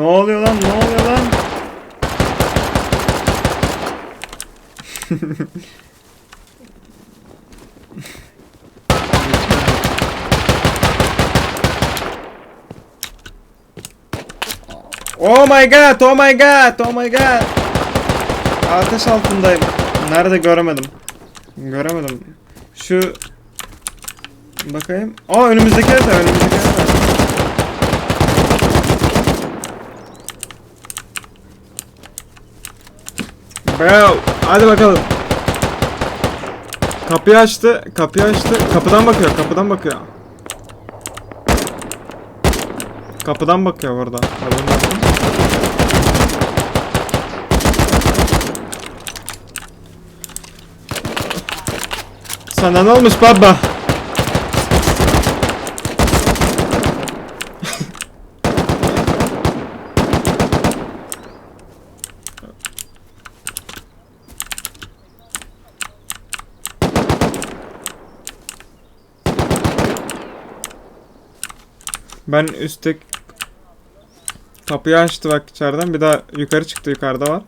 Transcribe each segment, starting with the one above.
Ne oluyor lan? Ne oluyor lan? Oh my god, oh my god, oh my god. Ateş altındayım. Nerede göremedim. Göremedim. Şu bakayım. Aa önümüzdeki harita, önümüzdeki Bro, hadi bakalım. Kapıyı açtı, kapıyı açtı. Kapıdan bakıyor, kapıdan bakıyor. Kapıdan bakıyor burada. Sana ne olmuş baba? Ben üstte kapıyı açtı bak içeriden bir daha yukarı çıktı yukarıda var.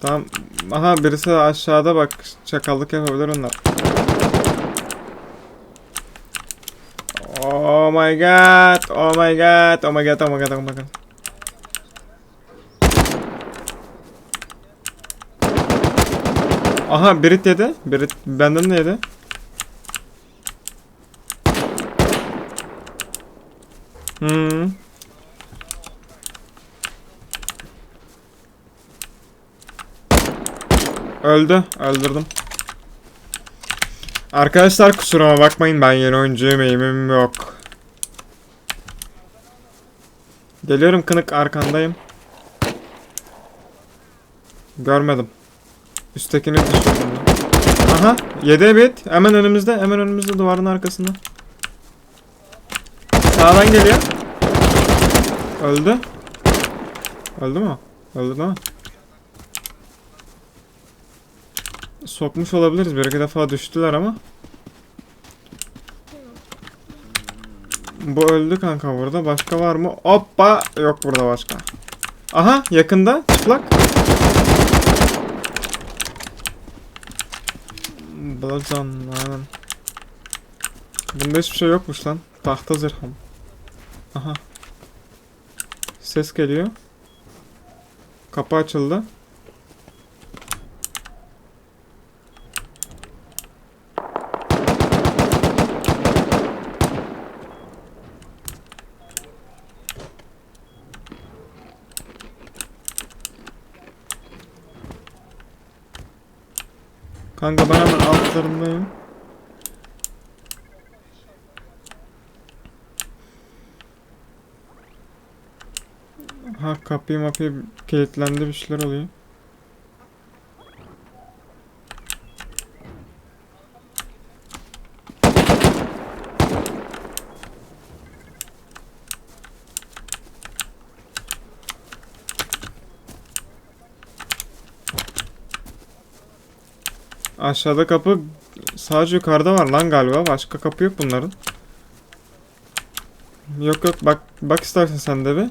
Tamam. Aha birisi de aşağıda bak çakallık yapabilir onlar. Oh my god. Oh my god. Oh my god. Oh my god. Oh my god. Aha Brit yedi. Brit benden de yedi. Hmm. Öldü. Öldürdüm. Arkadaşlar kusuruma bakmayın ben yeni oyuncuyum eğimim yok. Geliyorum kınık arkandayım. Görmedim. Üsttekini düşürdüm. Aha 7 bit hemen önümüzde hemen önümüzde duvarın arkasında. Sağdan geliyor. Öldü. Öldü mü? Öldü değil? Sokmuş olabiliriz. Bir iki defa düştüler ama. Bu öldü kanka burada. Başka var mı? Hoppa! Yok burada başka. Aha yakında. Çıplak. Blazan lan. Bunda hiçbir şey yokmuş lan. Tahta zırhım. Aha. Ses geliyor. Kapı açıldı. Kanka ben hemen altlarındayım. Ha kapıyı mapıyı kilitlendi bir şeyler oluyor. Aşağıda kapı sadece yukarıda var lan galiba. Başka kapı yok bunların. Yok yok bak bak istersen sen de bir.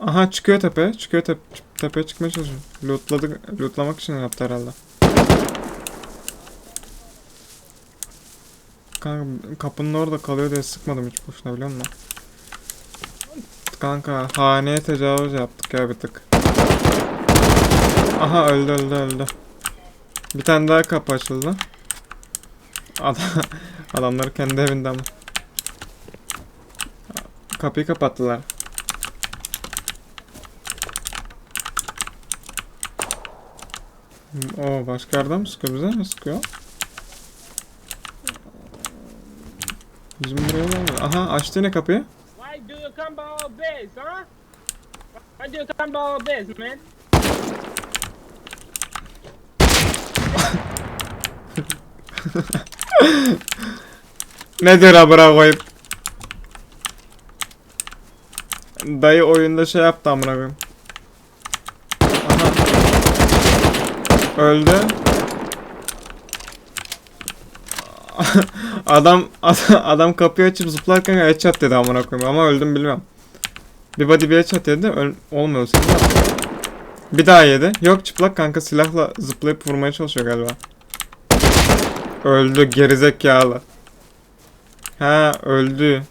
Aha çıkıyor tepeye. Çıkıyor tep tepeye çıkmaya çalışıyor. Lootladı, lootlamak için yaptı herhalde. Kanka kapının orada kalıyor diye sıkmadım hiç boşuna biliyor musun? Kanka haneye tecavüz yaptık ya bir tık. Aha öldü öldü öldü. Bir tane daha kapı açıldı. Adam, adamlar kendi evinde ama. Kapıyı kapattılar. O başka yerden mi sıkıyor bize mi sıkıyor? Bizim buraya var. Aha açtı yine kapıyı. Why do you come by our base, huh? Why do you come by our base, man? Ne diyor ha bırak koyup. dayı oyunda şey yaptı amına koyayım. Aha. Öldü. adam adam kapıyı açıp zıplarken headshot dedi amına koyayım ama öldüm bilmem. Bir body bir headshot dedi öl olmuyor de. Bir daha yedi. Yok çıplak kanka silahla zıplayıp vurmaya çalışıyor galiba. Öldü gerizekalı. Ha öldü.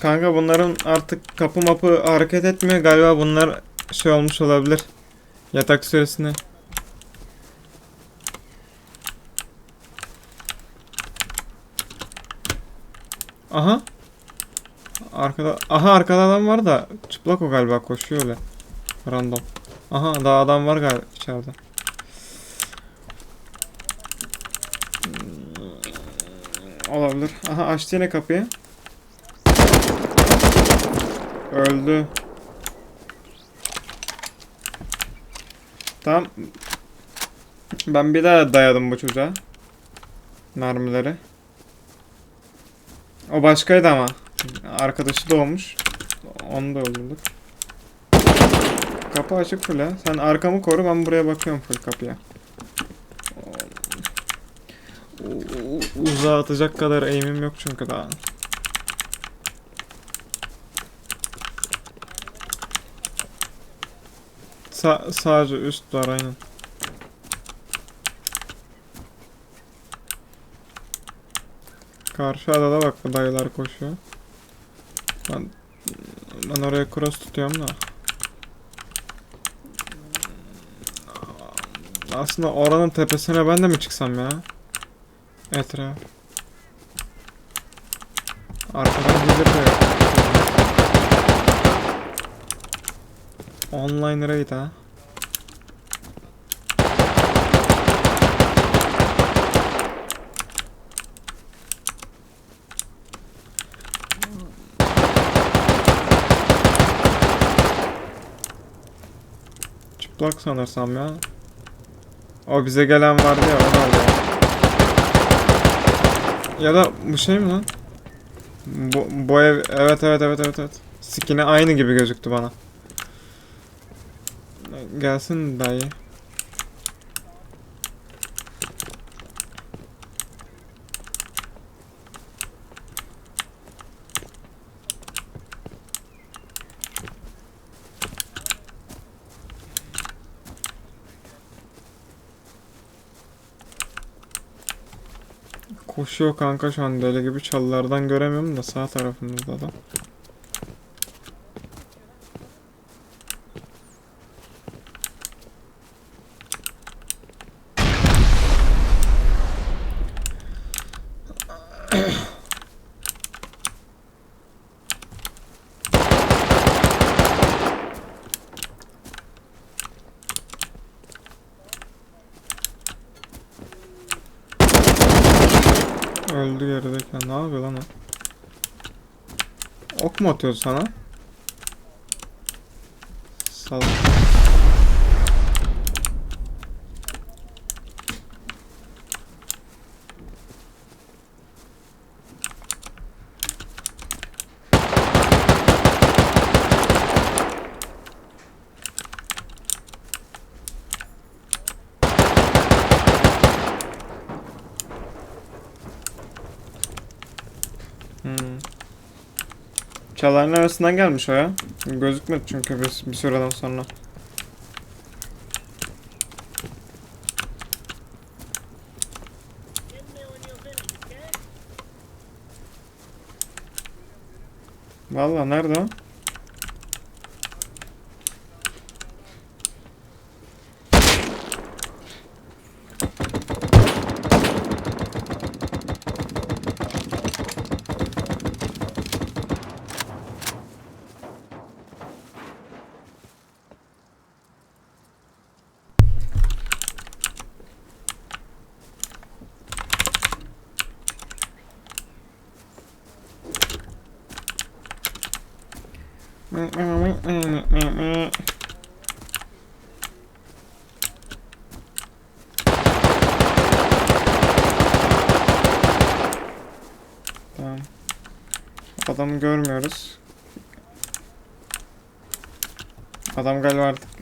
Kanka bunların artık kapı mapı hareket etmiyor galiba bunlar şey olmuş olabilir. Yatak süresine. Aha. Arkada aha arkada adam var da çıplak o galiba koşuyor öyle. Random. Aha daha adam var galiba içeride. Olabilir. Aha açtı yine kapıyı. Öldü. Tamam. Ben bir daha dayadım bu çocuğa. Mermileri. O başkaydı ama. Arkadaşı doğmuş. Onu da öldürdük. Kapı açık full ha. Sen arkamı koru ben buraya bakıyorum full kapıya. Uzağa atacak kadar eğimim yok çünkü daha. Sa sadece üst var aynen. Karşı adada bak bu dayılar koşuyor. Ben ben oraya cross tutuyorum da. Aslında oranın tepesine ben de mi çıksam ya? Etraf. Arkadan gelir de yok. Online raid ha. Çıplak sanırsam ya. O bize gelen vardı ya o galiba. Ya da bu şey mi lan? Bu, bu ev evet evet evet evet evet. Skin'i aynı gibi gözüktü bana. Gelsin dayı. Koşuyor kanka şu an deli gibi çalılardan göremiyorum da sağ tarafımızda da. Öldü gerideki. Ne yapıyor lan o? Ok mu atıyor sana? Sal. Hmm. Çaların arasından gelmiş o ya. Gözükmedi çünkü bir, bir süreden sonra. Valla nerede o? Tamam. Adamı görmüyoruz. Adam galiba artık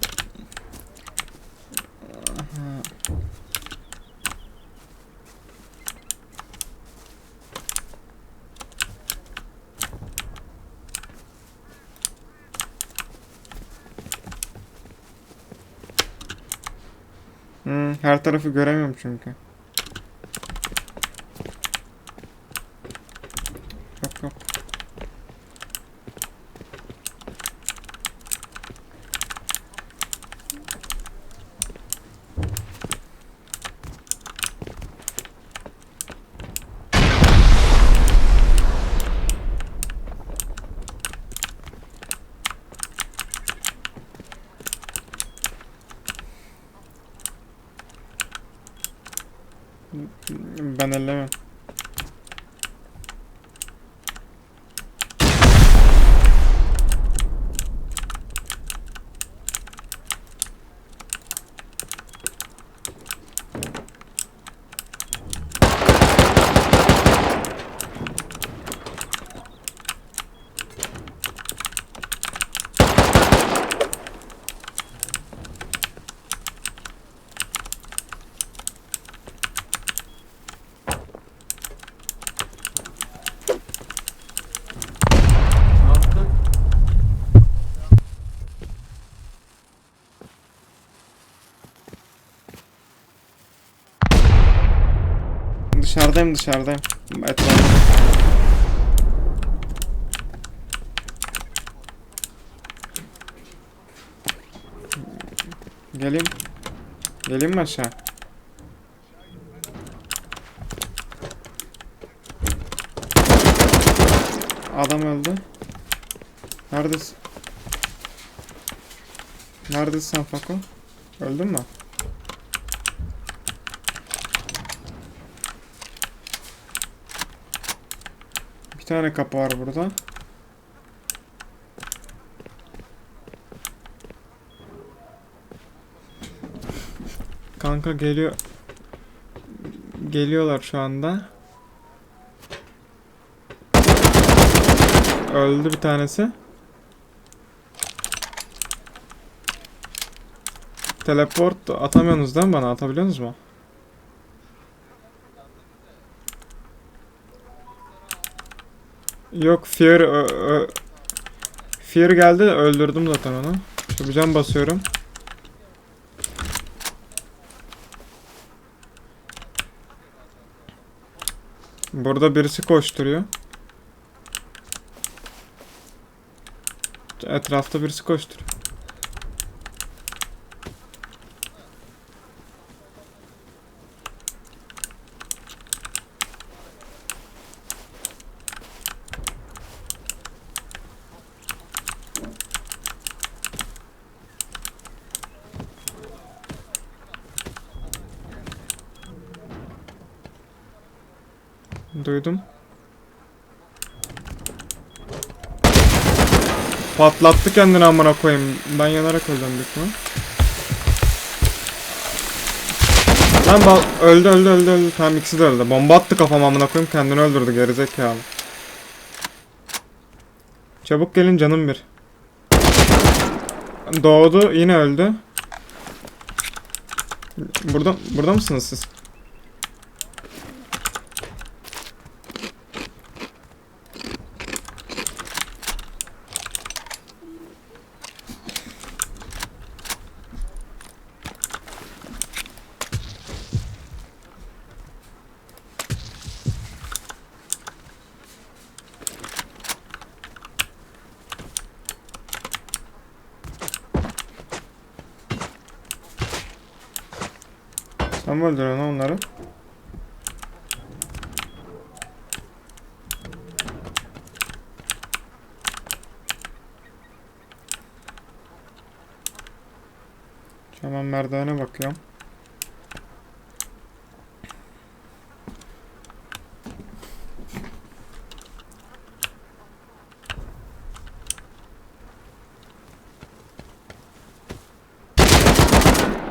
Hmm, her tarafı göremiyorum çünkü. Yok yok. Ben ellemem. Ne yaptın? Dışarıdayım dışarıdayım. Etrafta. Geleyim. Geleyim mi aşağı? Adam öldü. Neredesin? Neredesin sen Fako? Öldün mü? Bir tane kapı var burada. Kanka geliyor. Geliyorlar şu anda. Öldü bir tanesi. Teleport atamıyorsunuz değil mi bana? Atabiliyorsunuz mu? Yok Fear ö, ö, Fear geldi öldürdüm zaten onu. Bir can basıyorum. Burada birisi koşturuyor. Etrafta birisi koşturuyor. Duydum. Patlattı kendini amına koyayım. Ben yanarak öldüm büyük ihtimal. Lan bal öldü öldü öldü öldü. Tamam ikisi de öldü. Bomba attı kafama amına koyayım kendini öldürdü gerizekalı. Çabuk gelin canım bir. Doğdu yine öldü. Burada burada mısınız siz? Öldürüyorsun lan onları? Hemen merdivene bakıyorum.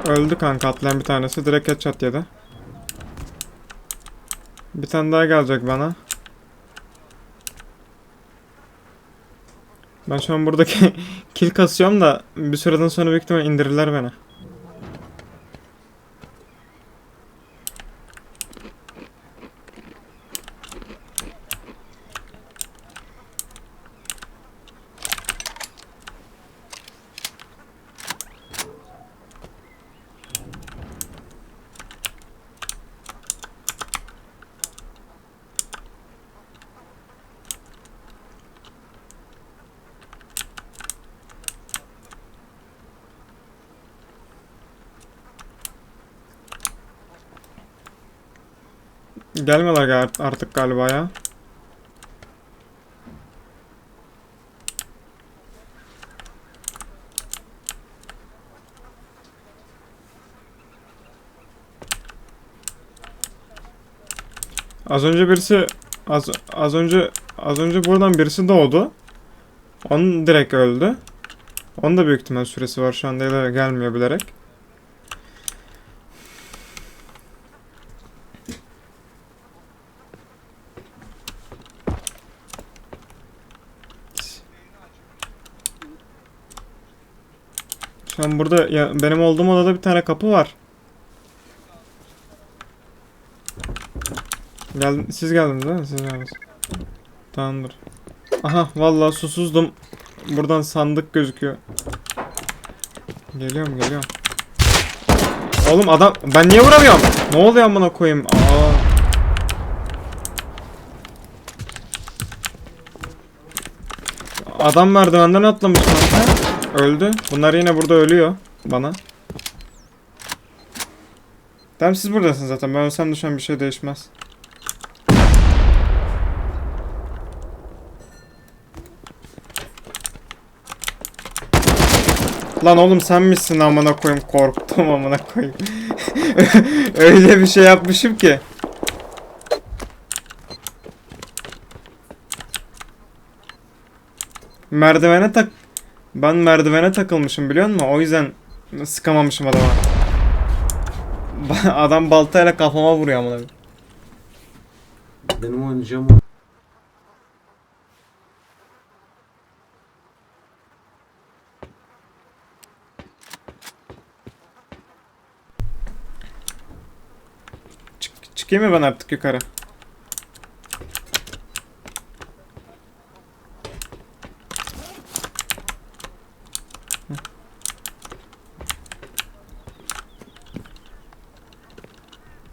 Öldü kanka atlayan bir tanesi. Direkt headshot yedi. Bir tane daha gelecek bana. Ben şu an buradaki kill kasıyorum da bir süreden sonra büyük ihtimal indirirler beni. Gelmiyorlar artık galiba ya. Az önce birisi az az önce az önce buradan birisi doğdu. Onun direkt öldü. Onun da büyük ihtimal süresi var şu anda gelmiyor bilerek. An burada ya benim olduğum odada bir tane kapı var. Geldin, siz geldiniz değil mi? Siz geldiniz. Tamamdır. Aha vallahi susuzdum. Buradan sandık gözüküyor. Geliyorum geliyorum. Oğlum adam ben niye vuramıyorum? Ne oluyor amına koyayım? Aa. Adam merdivenden atlamış kanka. Öldü. Bunlar yine burada ölüyor bana. Tamam siz buradasınız zaten. Ben ölsem an bir şey değişmez. Lan oğlum sen misin amına koyayım korktum amına koyayım. Öyle bir şey yapmışım ki. Merdivene tak ben merdivene takılmışım biliyor musun? O yüzden sıkamamışım adama. Adam baltayla kafama vuruyor amına. koyayım. Benim oynayacağım o. Çık çıkayım mı ben artık yukarı?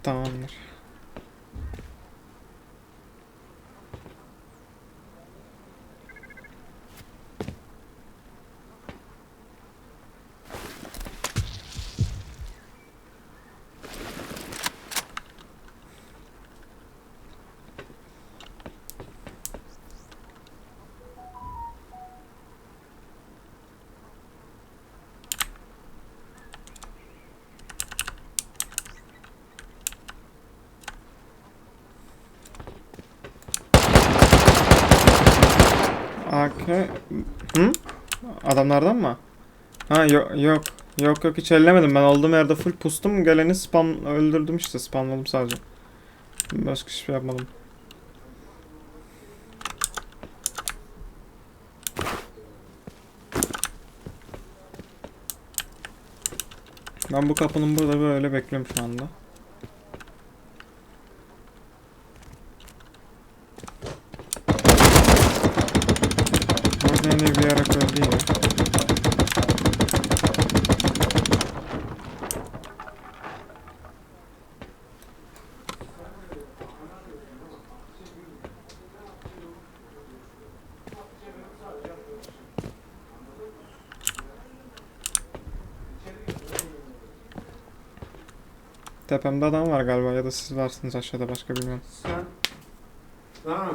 Tamamdır. AK... Hı? Adamlardan mı? Ha yok yok. Yok yok hiç ellemedim. Ben olduğum yerde full pustum. Geleni spam öldürdüm işte. Spamladım sadece. Başka hiçbir şey yapmadım. Ben bu kapının burada böyle bekliyorum şu anda. Burada yine bir yarak öldü yine. Tepemde adam var galiba ya da siz varsınız aşağıda başka bilmiyorum. Sen... Ha.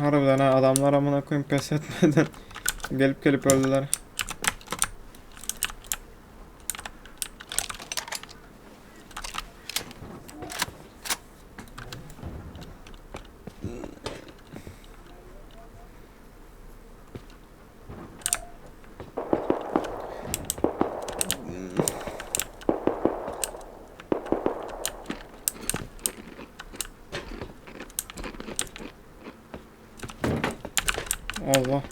Harbiden ha adamlar amına koyayım pes etmeden Gelip gelip öldüler. Allah.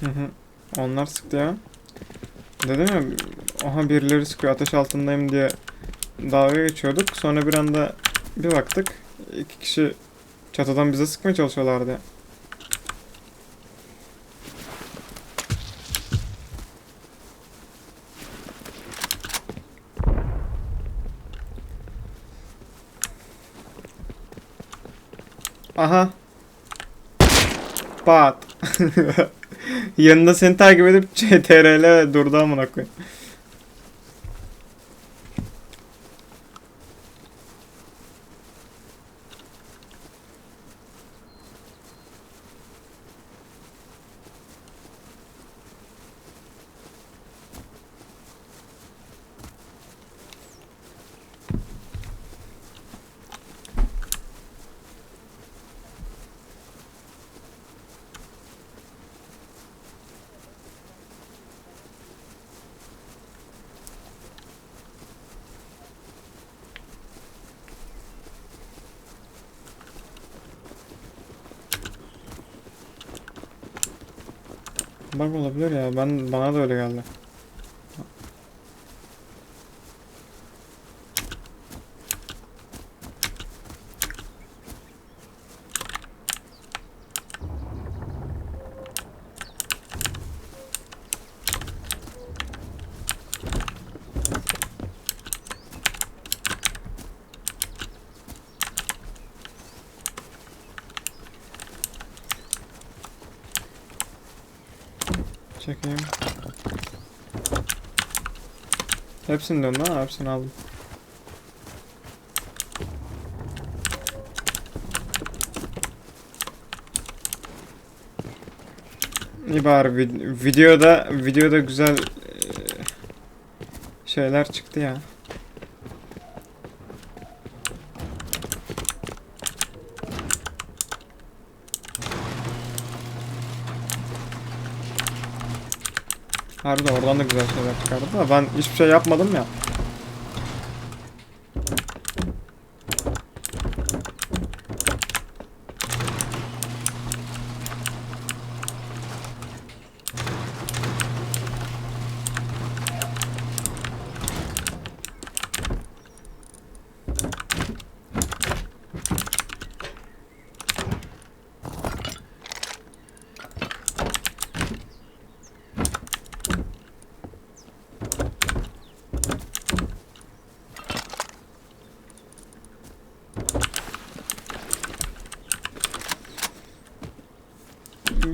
Hı hı. Onlar sıktı ya. Dedim ya, aha birileri sıkıyor ateş altındayım diye dalga geçiyorduk. Sonra bir anda bir baktık iki kişi çatıdan bize sıkmaya çalışıyorlardı. Aha. Pat. Yanında seni takip edip CTRL durdu amına koyayım. Bak olabilir ya. Ben bana da öyle geldi. Çekeyim. Hepsini döndü ha. Hepsini aldım. İyi bari vid- videoda videoda güzel eee, şeyler çıktı ya. Harbiden oradan da güzel şeyler çıkardı da ben hiçbir şey yapmadım ya.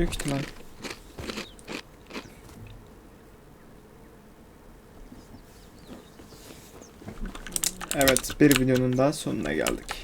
Büyük ihtimal. Evet, bir videonun daha sonuna geldik.